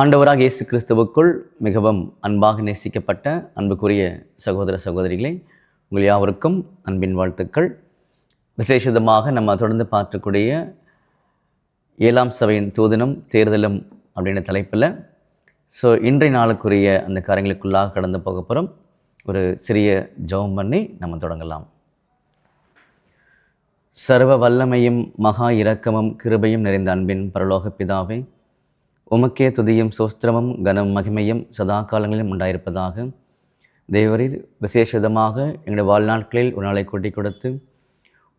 ஆண்டவராக இயேசு கிறிஸ்துவுக்குள் மிகவும் அன்பாக நேசிக்கப்பட்ட அன்புக்குரிய சகோதர சகோதரிகளே உங்கள் யாவருக்கும் அன்பின் வாழ்த்துக்கள். விசேஷமாக நம்ம தொடர்ந்து பார்க்கக்கூடிய ஏழாம் சபையின் தூதனும் தேர்தலும் அப்படின்ற தலைப்பில். ஸோ இன்றைய நாளுக்குரிய அந்த காரியங்களுக்குள்ளாக கடந்து போக போகிறோம் ஒரு சிறிய ஜெபம் பண்ணி நம்ம தொடங்கலாம். சர்வ வல்லமையும் மகா இரக்கமும் கிருபையும் நிறைந்த அன்பின் பரலோக பிதாவே உமக்கே துதியும் சோஸ்திரமும் கனம் மகிமையும் சதா காலங்களிலும் உண்டாயிருப்பதாக. தேவரீர் விசேஷமாக எங்களுடைய வாழ்நாட்களில் ஒரு நாளை கூட்டி கொடுத்து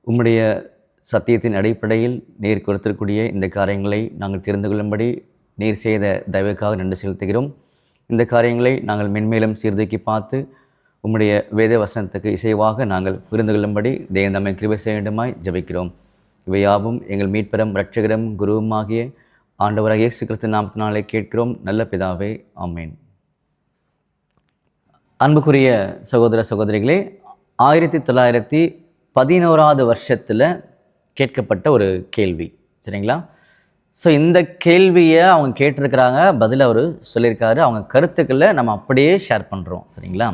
உம்முடைய சத்தியத்தின் அடிப்படையில் நீர் கொடுத்திருக்கூடிய இந்த காரியங்களை நாங்கள் தெரிந்து கொள்ளும்படி நீர் செய்த தயவுக்காக நன்றி செலுத்துகிறோம். இந்த காரியங்களை நாங்கள் மென்மேலும் சீர்தூக்கி பார்த்து உம்முடைய வேத வசனத்துக்கு இசைவாக நாங்கள் புரிந்து கொள்ளும்படி தேவன் கிருபை செய்ய வேண்டுமாய் ஜபிக்கிறோம். இவையாவும் எங்கள் மீட்பெரும் இரட்சகரும் குருவுமாகிய ஆண்டவராக இயேசு கிறிஸ்து நாமத்தினாலே கேட்கிறோம். நல்ல பிதாவே ஆமேன். அன்புக்குரிய சகோதர சகோதரிகளே ஆயிரத்தி தொள்ளாயிரத்தி பதினோராவது வருஷத்தில் கேட்கப்பட்ட ஒரு கேள்வி. சரிங்களா? ஸோ இந்த கேள்வியை அவங்க கேட்டிருக்கிறாங்க பதில் அவர் சொல்லியிருக்காரு. அவங்க கருத்துக்களை நம்ம அப்படியே ஷேர் பண்ணுறோம் சரிங்களா?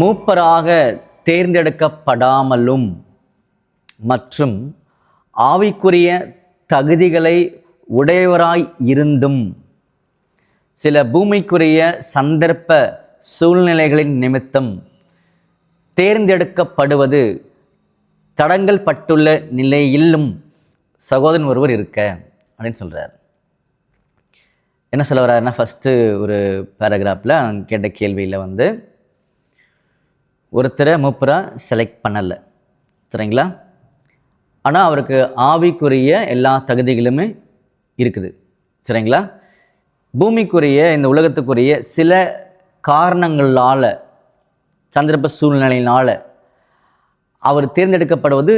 மூப்பராக தேர்ந்தெடுக்கப்படாமலும் மற்றும் ஆவிக்குரிய தகுதிகளை உடையவராய் இருந்தும் சில பூமிக்குரிய சந்தர்ப்ப சூழ்நிலைகளின் நிமித்தம் தேர்ந்தெடுக்கப்படுவது தடங்கள் பட்டுள்ள நிலையிலும் சகோதரன் ஒருவர் இருக்க அப்படின்னு சொல்கிறார் என்ன சொல்ல வர்றாருன்னா ஃபஸ்ட்டு ஒரு பேராகிராஃபில் கேட்ட கேள்வியில் வந்து ஒருத்தரை மூப்பராக செலக்ட் பண்ணலை. சரிங்களா? ஆனால் அவருக்கு ஆவிக்குரிய எல்லா தகுதிகளுமே இருக்குது. சரிங்களா? பூமிக்குரிய இந்த உலகத்துக்குரிய சில காரணங்களால் சந்தர்ப்ப சூழ்நிலையினால் அவர் தேர்ந்தெடுக்கப்படுவது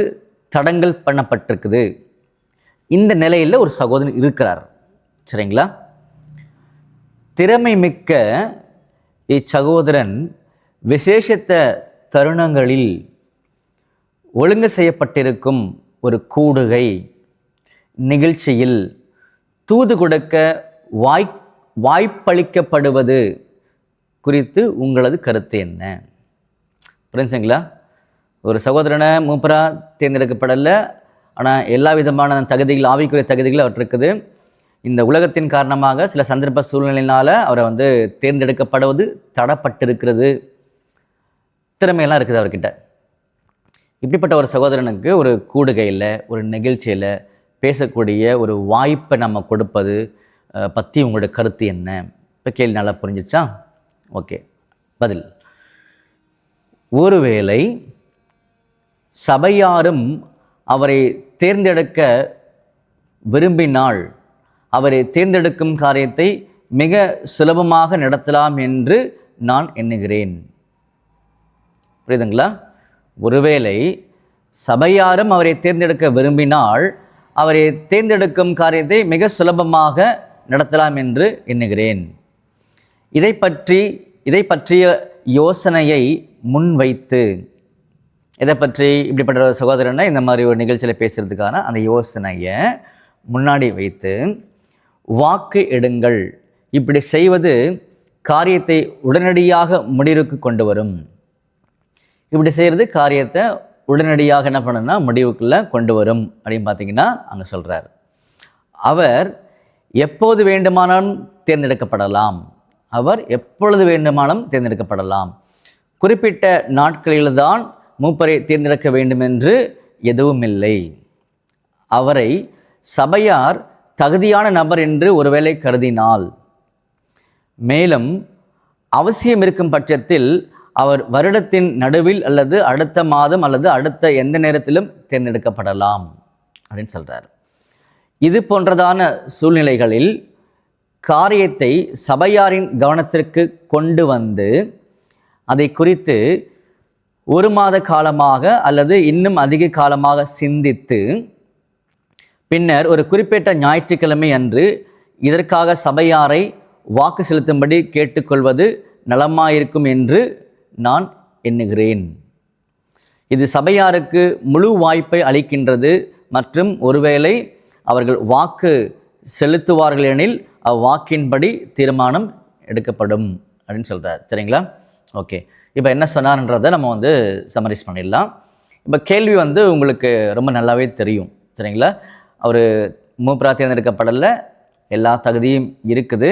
தடங்கள் பண்ணப்பட்டிருக்குது. இந்த நிலையில் ஒரு சகோதரன் இருக்கிறார். சரிங்களா? திறமை மிக்க இச்சகோதரன் விசேஷத்த தருணங்களில் ஒழுங்கு செய்யப்பட்டிருக்கும் ஒரு கூடுகை நிகழ்ச்சியில் தூது கொடுக்க வாய் வாய்ப்பளிக்கப்படுவது குறித்து உங்களது கருத்து என்ன? புரிஞ்சுங்களா ஒரு சகோதரனை மூப்பராக தேர்ந்தெடுக்கப்படலை ஆனால் எல்லா விதமான தகுதிகள் ஆவிக்குரிய தகுதிகள் அவற்றிருக்குது. இந்த உலகத்தின் காரணமாக சில சந்தர்ப்ப சூழ்நிலையினால் அவரை வந்து தேர்ந்தெடுக்கப்படுவது தடப்பட்டிருக்கிறது. திறமையெல்லாம் இருக்குது அவர்கிட்ட. இப்படிப்பட்ட ஒரு சகோதரனுக்கு ஒரு கூடுகையில் ஒரு நிகழ்ச்சியில் பேசக்கூடிய ஒரு வாய்ப்பை நம்ம கொடுப்பது பற்றி உங்களோட கருத்து என்ன? இப்போ கேள்வி நல்லா புரிஞ்சிச்சா ஓகே. பதில். ஒருவேளை சபையாரும் அவரை தேர்ந்தெடுக்க விரும்பினால் அவரை தேர்ந்தெடுக்கும் காரியத்தை மிக சுலபமாக நடத்தலாம் என்று நான் எண்ணுகிறேன். புரியுதுங்களா? ஒருவேளை சபையாரும் அவரை தேர்ந்தெடுக்க விரும்பினால் அவரை தேர்ந்தெடுக்கும் காரியத்தை மிக சுலபமாக நடத்தலாம் என்று எண்ணுகிறேன். இதை பற்றி இதை பற்றிய யோசனையை முன்வைத்து இதை பற்றி இப்படிப்பட்ட ஒரு சகோதரனை இந்த மாதிரி ஒரு நிகழ்ச்சியில் பேசுகிறதுக்கான அந்த யோசனையை முன்னாடி வைத்து வாக்கு எடுங்கள். இப்படி செய்வது காரியத்தை உடனடியாக முடிவுக்கு கொண்டு வரும். இப்படி செய்கிறது காரியத்தை உடனடியாக என்ன பண்ணுன்னா முடிவுக்குள்ளே கொண்டு வரும் அப்படின்னு பார்த்தீங்கன்னா அங்கே சொல்கிறார் அவர் எப்போது வேண்டுமானாலும் தேர்ந்தெடுக்கப்படலாம். அவர் எப்பொழுது வேண்டுமானாலும் தேர்ந்தெடுக்கப்படலாம். குறிப்பிட்ட நாட்களில்தான் மூப்பரை தேர்ந்தெடுக்க வேண்டும் என்று எதுவும் இல்லை அவரை சபையார் தகுதியான நபர் என்று ஒருவேளை கருதினால். மேலும் அவசியம் இருக்கும் பட்சத்தில் அவர் வருடத்தின் நடுவில் அல்லது அடுத்த மாதம் அல்லது அடுத்த எந்த நேரத்திலும் தேர்ந்தெடுக்கப்படலாம் அப்படின்னு சொல்கிறார் இது போன்றதான சூழ்நிலைகளில் காரியத்தை சபையாரின் கவனத்திற்கு கொண்டு வந்து அதை குறித்து ஒரு மாத காலமாக அல்லது இன்னும் அதிக காலமாக சிந்தித்து பின்னர் ஒரு குறிப்பிட்ட ஞாயிற்றுக்கிழமை அன்று இதற்காக சபையாரை வாக்கு செலுத்தும்படி கேட்டுக்கொள்வது நலமாயிருக்கும் என்று நான் எண்ணுகிறேன். இது சபையாருக்கு முழு வாய்ப்பை அளிக்கின்றது. மற்றும் ஒருவேளை அவர்கள் வாக்கு செலுத்துவார்கள் எனில் அவ்வாக்கின்படி தீர்மானம் எடுக்கப்படும் அப்படின்னு சொல்கிறார் சரிங்களா? ஓகே. இப்போ என்ன சொன்னார்ன்றதை நம்ம வந்து சமரைஸ் பண்ணிடலாம். இப்போ கேள்வி வந்து உங்களுக்கு ரொம்ப நல்லாவே தெரியும். சரிங்களா? அவர் மூப்பரா தேர்ந்தெடுக்கப்படலை எல்லா தகுதியும் இருக்குது.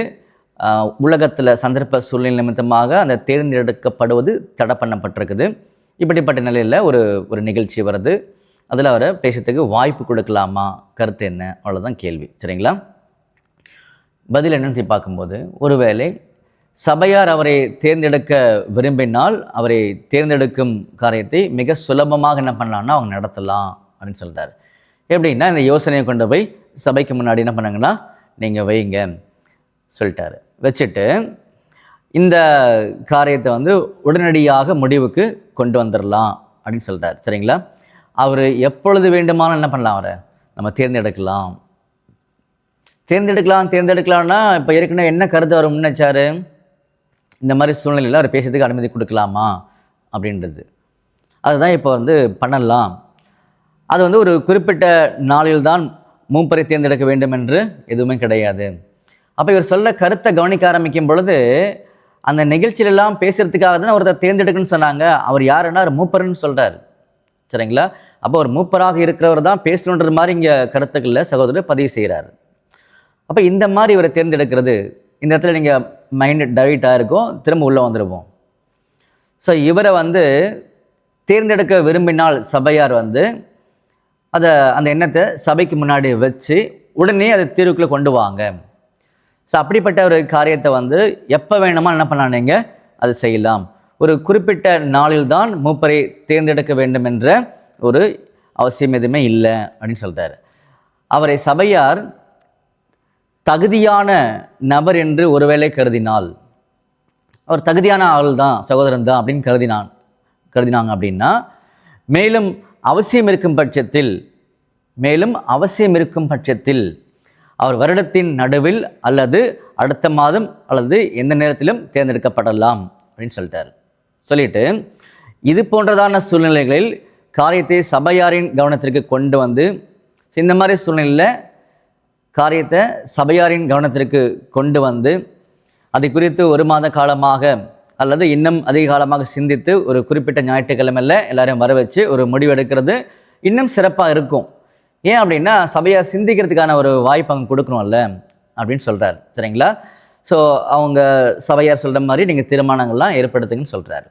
உலகத்தில் சந்தர்ப்ப சூழ்நிலை நிமித்தமாக அந்த தேர்ந்தெடுக்கப்படுவது தடை பண்ணப்பட்டிருக்குது இப்படிப்பட்ட நிலையில் ஒரு ஒரு நிகழ்ச்சி வருது. அதில் அவரை பேசுறதுக்கு வாய்ப்பு கொடுக்கலாமா? கருத்து என்ன? அவ்வளோதான் கேள்வி. சரிங்களா? பதில் என்னன்னு சொல்லி பார்க்கும்போது ஒருவேளை சபையார் அவரை தேர்ந்தெடுக்க விரும்பினால் அவரை தேர்ந்தெடுக்கும் காரியத்தை மிக சுலபமாக என்ன பண்ணலான்னா அவங்க நடத்தலாம் அப்படின்னு சொல்கிறார் எப்படின்னா இந்த யோசனையை கொண்டு போய் சபைக்கு முன்னாடி என்ன பண்ணாங்கன்னா நீங்கள் வைங்க சொல்லிட்டாரு. வச்சுட்டு இந்த காரியத்தை வந்து உடனடியாக முடிவுக்கு கொண்டு வந்துடலாம் அப்படின்னு சொல்கிறார் சரிங்களா? அவர் எப்பொழுது வேண்டுமானாலும் என்ன பண்ணலாம் அவரை? நம்ம தேர்ந்தெடுக்கலாம். தேர்ந்தெடுக்கலாம் தேர்ந்தெடுக்கலாம்னா இப்போ ஏற்கனவே என்ன கருத்து அவர் முன்னச்சார் இந்த மாதிரி சூழ்நிலையில் அவர் பேசுறதுக்கு அனுமதி கொடுக்கலாமா? அப்படின்றது. அதுதான் இப்போ வந்து பண்ணலாம். அது வந்து ஒரு குறிப்பிட்ட நாளில் தான் மூப்பரை தேர்ந்தெடுக்க வேண்டும் என்று எதுவுமே கிடையாது. அப்போ இவர் சொல்ல கருத்தை கவனிக்க ஆரம்பிக்கும் பொழுது அந்த நிகழ்ச்சியிலெல்லாம் பேசுகிறதுக்காக தான் ஒருத்தர் தேர்ந்தெடுக்கணும்னு சொன்னாங்க. அவர் யாருன்னா அவர் மூப்பர்னு சொல்கிறார் சரிங்களா? அப்போ ஒரு மூப்பராக இருக்கிறவர் தான் பேசணுன்றது மாதிரி இங்கே கருத்துக்களில் சகோதரர் பதிவு செய்கிறார் அப்போ இந்த மாதிரி இவரை தேர்ந்தெடுக்கிறது இந்த இடத்துல நீங்கள் மைண்டு டைட்டாக இருக்கும் திரும்ப உள்ளே வந்துடுவோம் ஸோ இவரை வந்து தேர்ந்தெடுக்க விரும்பினால் சபையார் வந்து அதை அந்த எண்ணத்தை சபைக்கு முன்னாடி வச்சு உடனே அதை தீர்வுக்குள்ளே கொண்டு வாங்க. ஸோ அப்படிப்பட்ட ஒரு காரியத்தை வந்து எப்போ வேணுமா என்ன பண்ணலாம் நீங்கள் அது செய்யலாம். ஒரு குறிப்பிட்ட நாளில் தான் மூப்பரை தேர்ந்தெடுக்க வேண்டும் என்ற ஒரு அவசியம் எதுவுமே இல்லை அப்படின்னு சொல்கிறார் அவரை சபையார் தகுதியான நபர் என்று ஒருவேளை கருதினால் அவர் தகுதியான ஆள் தான் சகோதரன் தான் அப்படின்னு கருதினான் கருதினாங்க அப்படின்னா மேலும் அவசியம் இருக்கும் பட்சத்தில் மேலும் அவசியம் இருக்கும் பட்சத்தில் அவர் வருடத்தின் நடுவில் அல்லது அடுத்த மாதம் அல்லது எந்த நேரத்திலும் தேர்ந்தெடுக்கப்படலாம் அப்படின்னு சொல்லிட்டார். சொல்லிட்டு இது போன்றதான சூழ்நிலைகளில் காரியத்தை சபையாரின் கவனத்திற்கு கொண்டு வந்து இந்த மாதிரி சூழ்நிலையில் காரியத்தை சபையாரின் கவனத்திற்கு கொண்டு வந்து அதை குறித்து ஒரு மாத காலமாக அல்லது இன்னும் அதிக காலமாக சிந்தித்து ஒரு குறிப்பிட்ட ஞாயிற்றுக்கிழமையில் எல்லாரையும் வர வச்சு ஒரு முடிவெடுக்கிறது இன்னும் சிறப்பாக இருக்கும். ஏன் அப்படின்னா சபையார் சிந்திக்கிறதுக்கான ஒரு வாய்ப்பு அவங்க கொடுக்கணும்ல அப்படின்னு சொல்கிறார் சரிங்களா? ஸோ அவங்க சபையார் சொல்கிற மாதிரி நீங்கள் திருமணங்கள்லாம் ஏற்படுத்துங்கன்னு சொல்கிறார்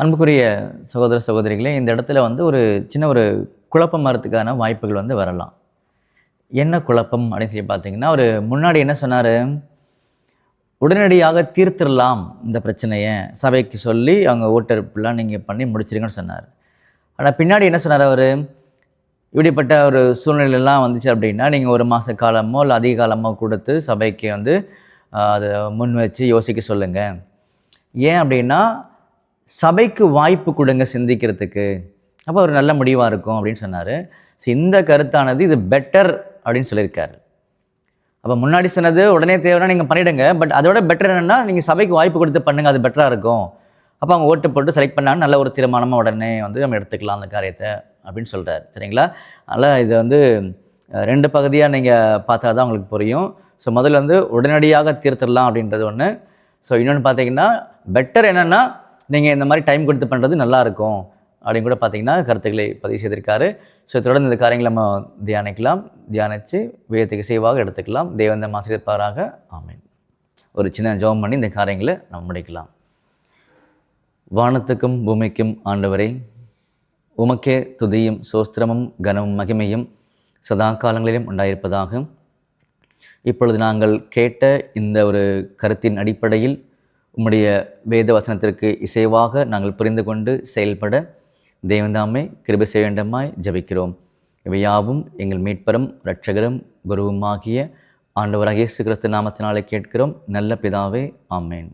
அன்புக்குரிய சகோதர சகோதரிகளே இந்த இடத்துல வந்து ஒரு சின்ன ஒரு குழப்பம் வரத்துக்கான வாய்ப்புகள் வந்து வரலாம். என்ன குழப்பம் அப்படின்னு சொல்லி பார்த்தீங்கன்னா அவர் முன்னாடி என்ன சொன்னார்? உடனடியாக தீர்த்திடலாம் இந்த பிரச்சனையை. சபைக்கு சொல்லி அவங்க ஓட்டெடுப்புலாம் நீங்கள் பண்ணி முடிச்சிருங்கன்னு சொன்னார். ஆனால் பின்னாடி என்ன சொன்னார் அவர்? இப்படிப்பட்ட ஒரு சூழ்நிலையெல்லாம் வந்துச்சு அப்படின்னா நீங்கள் ஒரு மாத காலமோ இல்லை அதிக காலமோ கொடுத்து சபைக்கு வந்து அதை முன் வச்சு யோசிக்க சொல்லுங்கள் ஏன் அப்படின்னா சபைக்கு வாய்ப்பு கொடுங்க சிந்திக்கிறதுக்கு. அப்போ ஒரு நல்ல முடிவாக இருக்கும் அப்படின்னு சொன்னார். ஸோ இந்த கருத்தானது இது பெட்டர் அப்படின்னு சொல்லியிருக்கார். அப்போ முன்னாடி சொன்னது உடனே தேவைன்னா நீங்கள் பண்ணிவிடுங்க பட் அதோட பெட்டர் என்னென்னா நீங்கள் சபைக்கு வாய்ப்பு கொடுத்து பண்ணுங்கள் அது பெட்டராக இருக்கும். அப்போ அவங்க ஓட்டு போட்டு செலக்ட் பண்ணாலும் நல்ல ஒரு தீர்மானமாக உடனே வந்து நம்ம எடுத்துக்கலாம் அந்த காரியத்தை. அப்படின்னு சொல்கிறாரு சரிங்களா? அதனால் இதை வந்து ரெண்டு பகுதியாக நீங்கள் பார்த்தா தான் உங்களுக்கு புரியும். ஸோ முதல்ல வந்து உடனடியாக தீர்த்திடலாம் அப்படின்றது ஒன்று ஸோ இன்னொன்று பார்த்தீங்கன்னா பெட்டர் என்னென்னா நீங்கள் இந்த மாதிரி டைம் கொடுத்து பண்ணுறது நல்லாயிருக்கும் அப்படின்னு கூட பார்த்தீங்கன்னா கருத்துக்களை பதிவு செய்திருக்காரு. ஸோ தொடர்ந்து இந்த காரியங்களை நம்ம தியானிக்கலாம். தியானித்து வேதத்துக்கு சேவாக எடுத்துக்கலாம். தேவந்த ஆசிரியப்பாராக ஆமேன். ஒரு சின்ன ஜெபம் பண்ணி இந்த காரியங்களை நம்ம முடிக்கலாம். வானத்துக்கும் பூமிக்கும் ஆண்டவரை உமக்கே துதியும் சோஸ்திரமும் கனமும் மகிமையும் சதா காலங்களிலும் உண்டாயிருப்பதாக. இப்பொழுது நாங்கள் கேட்ட இந்த ஒரு கருத்தின் அடிப்படையில் உம்முடைய வேத வசனத்திற்கு இசைவாக நாங்கள் புரிந்து கொண்டு செயல்பட தேவந்தாமே கிருபை செய்ய வேண்டுமாய் ஜபிக்கிறோம். இவை யாவும் எங்கள் மீட்பரும் இரட்சகரும் குருவுமாகிய ஆண்டவராக இயேசு கிறிஸ்து நாமத்தினாலே கேட்கிறோம். நல்ல பிதாவே ஆமேன்.